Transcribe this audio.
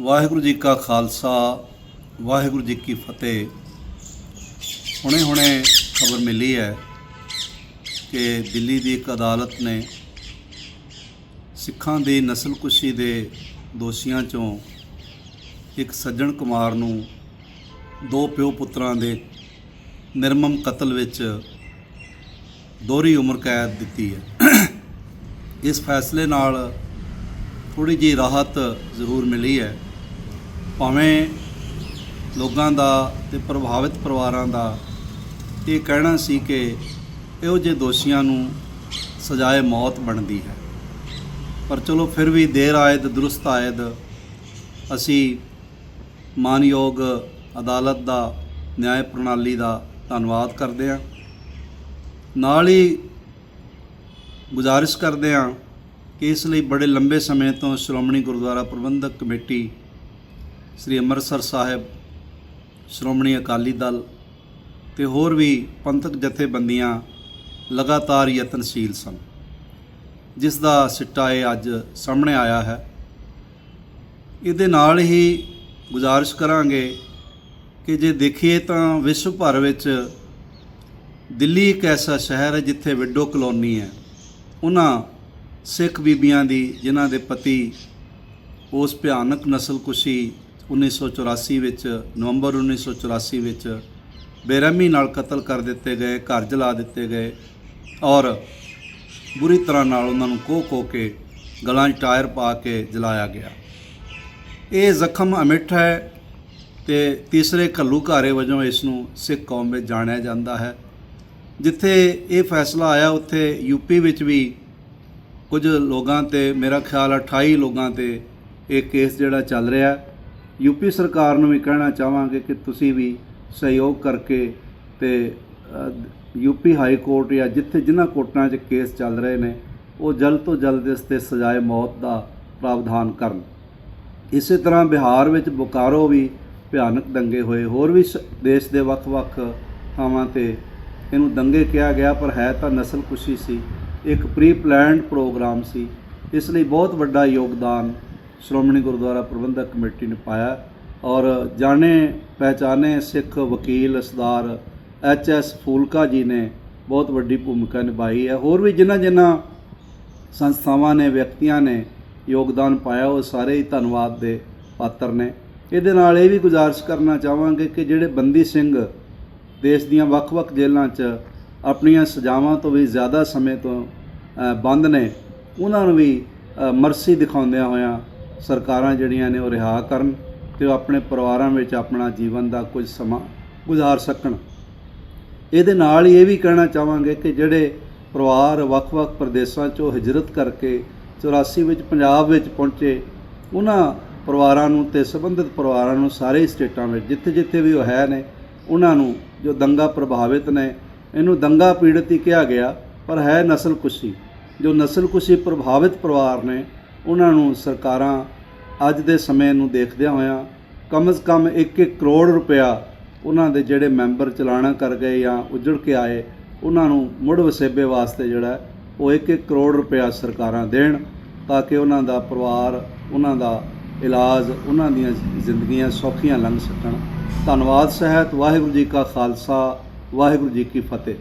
ਵਾਹਿਗੁਰੂ ਜੀ ਕਾ ਖਾਲਸਾ, ਵਾਹਿਗੁਰੂ ਜੀ ਕੀ ਫਤਿਹ। ਹੁਣੇ-ਹੁਣੇ ਖਬਰ ਮਿਲੀ ਹੈ ਕਿ ਦਿੱਲੀ ਦੀ ਇੱਕ ਅਦਾਲਤ ਨੇ ਸਿੱਖਾਂ ਦੀ ਨਸਲਕੁਸ਼ੀ ਦੇ ਦੋਸ਼ੀਆਂ ਚੋਂ ਇੱਕ ਸੱਜਣ ਕੁਮਾਰ ਨੂੰ ਦੋ ਪਿਓ ਪੁੱਤਰਾਂ ਦੇ ਨਿਰਮਮ ਕਤਲ ਵਿੱਚ ਦੋਹਰੀ ਉਮਰ ਕੈਦ ਦਿੱਤੀ ਹੈ। ਇਸ ਫੈਸਲੇ ਨਾਲ ਥੋੜੀ ਜਿਹੀ ਰਾਹਤ ਜ਼ਰੂਰ ਮਿਲੀ ਹੈ। ਭਾਵੇਂ ਲੋਕਾਂ ਦਾ ਤੇ ਪ੍ਰਭਾਵਿਤ ਪਰਿਵਾਰਾਂ ਦਾ ਇਹ ਕਹਿਣਾ ਸੀ ਕਿ ਇਹੋ ਜਿਹੇ ਦੋਸ਼ੀਆਂ ਨੂੰ ਸਜ਼ਾਏ ਮੌਤ ਬਣਦੀ ਹੈ। ਪਰ ਚਲੋ ਫਿਰ ਵੀ ਦੇਰ ਆਇਦ, ਦਰੁਸਤ ਆਇਦ, ਅਸੀਂ ਮਾਨਯੋਗ ਅਦਾਲਤ ਦਾ ਨਿਆਂ ਪ੍ਰਣਾਲੀ ਦਾ ਧੰਨਵਾਦ ਕਰਦੇ ਹਾਂ। ਨਾਲ ਹੀ ਗੁਜ਼ਾਰਿਸ਼ ਕਰਦੇ ਹਾਂ ਇਸ ਲਈ ਬੜੇ ਲੰਬੇ ਸਮੇਂ ਤੋਂ ਸ਼੍ਰੋਮਣੀ ਗੁਰਦੁਆਰਾ ਪ੍ਰਬੰਧਕ ਕਮੇਟੀ ਸ੍ਰੀ ਅੰਮ੍ਰਿਤਸਰ ਸਾਹਿਬ, ਸ਼੍ਰੋਮਣੀ ਅਕਾਲੀ ਦਲ ਤੇ ਹੋਰ ਵੀ ਪੰਥਕ ਜਥੇਬੰਦੀਆਂ ਲਗਾਤਾਰ ਯਤਨਸ਼ੀਲ ਸਨ। ਜਿਸ ਦਾ ਸਿੱਟਾ ਇਹ ਅੱਜ ਸਾਹਮਣੇ ਆਇਆ ਹੈ। ਇਹਦੇ ਨਾਲ ਹੀ ਗੁਜ਼ਾਰਿਸ਼ ਕਰਾਂਗੇ ਕਿ ਜੇ ਦੇਖੀਏ ਤਾਂ ਵਿਸ਼ਵ ਭਰ ਵਿੱਚ ਦਿੱਲੀ ਇੱਕ ਐਸਾ ਸ਼ਹਿਰ ਹੈ ਜਿੱਥੇ ਵਿਡੋ ਕਲੋਨੀ ਹੈ। ਉਹਨਾਂ ਸਿੱਖ ਬੀਬੀਆਂ ਦੀ, ਜਿਨ੍ਹਾਂ ਦੇ ਪਤੀ ਉਸ ਭਿਆਨਕ ਨਸਲਕੁਸ਼ੀ 1984 ਵਿੱਚ, ਨਵੰਬਰ 1984 ਵਿੱਚ ਬੇਰਹਿਮੀ ਨਾਲ ਕਤਲ ਕਰ ਦਿੱਤੇ ਗਏ, ਘਰ ਜਲਾ ਦਿੱਤੇ ਗਏ ਔਰ ਬੁਰੀ ਤਰ੍ਹਾਂ ਨਾਲ ਉਹਨਾਂ ਨੂੰ ਕੋਹ ਕੋ ਕੇ ਗਲਾਂ 'ਚ ਟਾਇਰ ਪਾ ਕੇ ਜਲਾਇਆ ਗਿਆ। ਇਹ ਜ਼ਖਮ ਅਮਿੱਠ ਹੈ ਤੇ ਤੀਸਰੇ ਘੱਲੂਘਾਰੇ ਵਜੋਂ ਇਸ ਨੂੰ ਸਿੱਖ ਕੌਮ ਵਿੱਚ ਜਾਣਿਆ ਜਾਂਦਾ ਹੈ। ਜਿੱਥੇ ਇਹ ਫੈਸਲਾ ਆਇਆ, ਉੱਥੇ ਯੂਪੀ ਵਿੱਚ ਵੀ ਕੁਝ ਲੋਕਾਂ ਤੇ ਮੇਰਾ ਖਿਆਲ 28 ਲੋਕਾਂ ਤੇ ਇਹ ਕੇਸ ਜਿਹੜਾ ਚੱਲ ਰਿਹਾ। ਹੈ। ਯੂਪੀ ਸਰਕਾਰ ਨੂੰ ਵੀ ਕਹਿਣਾ ਚਾਹਾਂਗੇ ਕਿ ਤੁਸੀਂ ਵੀ ਸਹਿਯੋਗ ਕਰਕੇ ਤੇ ਅ, ਯੂਪੀ ਹਾਈ ਕੋਰਟ ਜਾਂ ਜਿੱਥੇ ਜਿਨ੍ਹਾਂ ਕੋਰਟਾਂ 'ਚ ਕੇਸ ਚੱਲ ਰਹੇ ਨੇ ਉਹ ਜਲਦ ਤੋਂ ਜਲਦ ਇਸ ਤੇ ਸਜ਼ਾਏ ਮੌਤ ਦਾ ਪ੍ਰਾਵਧਾਨ ਕਰਨ। ਇਸੇ ਤਰ੍ਹਾਂ ਬਿਹਾਰ ਵਿੱਚ ਬੁਕਾਰੋ ਵੀ ਭਿਆਨਕ ਦੰਗੇ ਹੋਏ। ਹੋਰ ਵੀ ਸ- ਦੇਸ਼ ਦੇ ਵੱਖ-ਵੱਖ ਥਾਵਾਂ ਤੇ ਇਹਨੂੰ ਦੰਗੇ ਕਿਹਾ ਗਿਆ ਪਰ ਹੈ ਤਾਂ ਨਸਲਕੁਸ਼ੀ ਸੀ। ਇੱਕ ਪ੍ਰੀ ਪਲਾਨਡ ਪ੍ਰੋਗਰਾਮ ਸੀ। ਇਸ ਲਈ ਬਹੁਤ ਵੱਡਾ ਯੋਗਦਾਨ ਸ਼੍ਰੋਮਣੀ ਗੁਰਦੁਆਰਾ ਪ੍ਰਬੰਧਕ ਕਮੇਟੀ ਨੇ ਪਾਇਆ ਔਰ ਜਾਣੇ ਪਹਿਚਾਨੇ ਸਿੱਖ ਵਕੀਲ ਸਰਦਾਰ ਐਚ ਐਸ ਫੂਲਕਾ ਜੀ ਨੇ ਬਹੁਤ ਵੱਡੀ ਭੂਮਿਕਾ ਨਿਭਾਈ ਹੈ। ਹੋਰ ਵੀ ਜਿਨ੍ਹਾਂ ਜਿਨ੍ਹਾਂ ਸੰਸਥਾਵਾਂ ਨੇ, ਵਿਅਕਤੀਆਂ ਨੇ ਯੋਗਦਾਨ ਪਾਇਆ, ਉਹ ਸਾਰੇ ਹੀ ਧੰਨਵਾਦ ਦੇ ਪਾਤਰ ਨੇ। ਇਹਦੇ ਨਾਲ ਇਹ ਵੀ ਗੁਜ਼ਾਰਿਸ਼ ਕਰਨਾ ਚਾਹਾਂਗੇ ਕਿ ਜਿਹੜੇ ਬੰਦੀ ਸਿੰਘ ਦੇਸ਼ ਦੀਆਂ ਵੱਖ-ਵੱਖ ਜੇਲ੍ਹਾਂ 'ਚ ਆਪਣੀਆਂ ਸਜ਼ਾਵਾਂ ਤੋਂ ਵੀ ਜ਼ਿਆਦਾ ਸਮੇਂ ਤੋਂ ਬੰਦ ਨੇ, ਉਹਨਾਂ ਨੂੰ ਵੀ ਮਰਸੀ ਦਿਖਾਉਂਦਿਆਂ ਹੋਇਆਂ ਸਰਕਾਰਾਂ ਜਿਹੜੀਆਂ ਨੇ ਉਹ ਰਿਹਾ ਕਰਨ ਤੇ ਉਹ ਆਪਣੇ ਪਰਿਵਾਰਾਂ ਵਿੱਚ ਆਪਣਾ ਜੀਵਨ ਦਾ ਕੁਝ ਸਮਾਂ ਗੁਜ਼ਾਰ ਸਕਣ। ਇਹਦੇ ਨਾਲ ਹੀ ਇਹ ਵੀ ਕਹਿਣਾ ਚਾਹਾਂਗੇ ਕਿ ਜਿਹੜੇ ਪਰਿਵਾਰ ਵੱਖ-ਵੱਖ ਪ੍ਰਦੇਸ਼ਾਂ ਚੋਂ ਹਿਜਰਤ ਕਰਕੇ 84 ਵਿੱਚ, ਪੰਜਾਬ ਵਿੱਚ ਪਹੁੰਚੇ, ਉਹਨਾਂ ਪਰਿਵਾਰਾਂ ਨੂੰ ਤੇ ਸੰਬੰਧਿਤ ਪਰਿਵਾਰਾਂ ਨੂੰ ਸਾਰੇ ਸਟੇਟਾਂ ਵਿੱਚ, ਜਿੱਥੇ-ਜਿੱਥੇ ਵੀ ਉਹ ਹੈ ਨੇ, ਉਹਨਾਂ ਨੂੰ ਜੋ ਦੰਗਾ ਪ੍ਰਭਾਵਿਤ ਨੇ ਇਹਨੂੰ ਦੰਗਾ ਪੀੜਤ ਹੀ ਕਿਹਾ ਗਿਆ, ਪਰ ਹੈ ਨਸਲਕੁਸ਼ੀ। ਜੋ ਨਸਲਕੁਸ਼ੀ ਪ੍ਰਭਾਵਿਤ ਪਰਿਵਾਰ ਨੇ, ਉਹਨਾਂ ਨੂੰ ਸਰਕਾਰਾਂ ਅੱਜ ਦੇ ਸਮੇਂ ਨੂੰ ਦੇਖਦਿਆਂ ਹੋਇਆਂ ਕਮ ਸ ਕਮ 1-1 ਕਰੋੜ ਰੁਪਇਆ ਉਹਨਾਂ ਦੇ ਜਿਹੜੇ ਮੈਂਬਰ ਚਲਾਣਾ ਕਰ ਗਏ ਜਾਂ ਉਜੜ ਕੇ ਆਏ, ਉਹਨਾਂ ਨੂੰ ਮੁੜ ਵਸੇਬੇ ਵਾਸਤੇ ਜਿਹੜਾ ਉਹ 1-1 ਕਰੋੜ ਰੁਪਇਆ ਸਰਕਾਰਾਂ ਦੇਣ ਤਾਂ ਕਿ ਉਹਨਾਂ ਦਾ ਪਰਿਵਾਰ, ਉਹਨਾਂ ਦਾ ਇਲਾਜ, ਉਹਨਾਂ ਦੀਆਂ ਜ਼ਿੰਦਗੀਆਂ ਸੌਖੀਆਂ ਲੰਘ ਸਕਣ। ਧੰਨਵਾਦ ਸਹਿਤ, ਵਾਹਿਗੁਰੂ ਜੀ ਕਾ ਖਾਲਸਾ ਵਾਹਿਗੁਰੂ ਜੀ ਕੀ ਫਤਿਹ।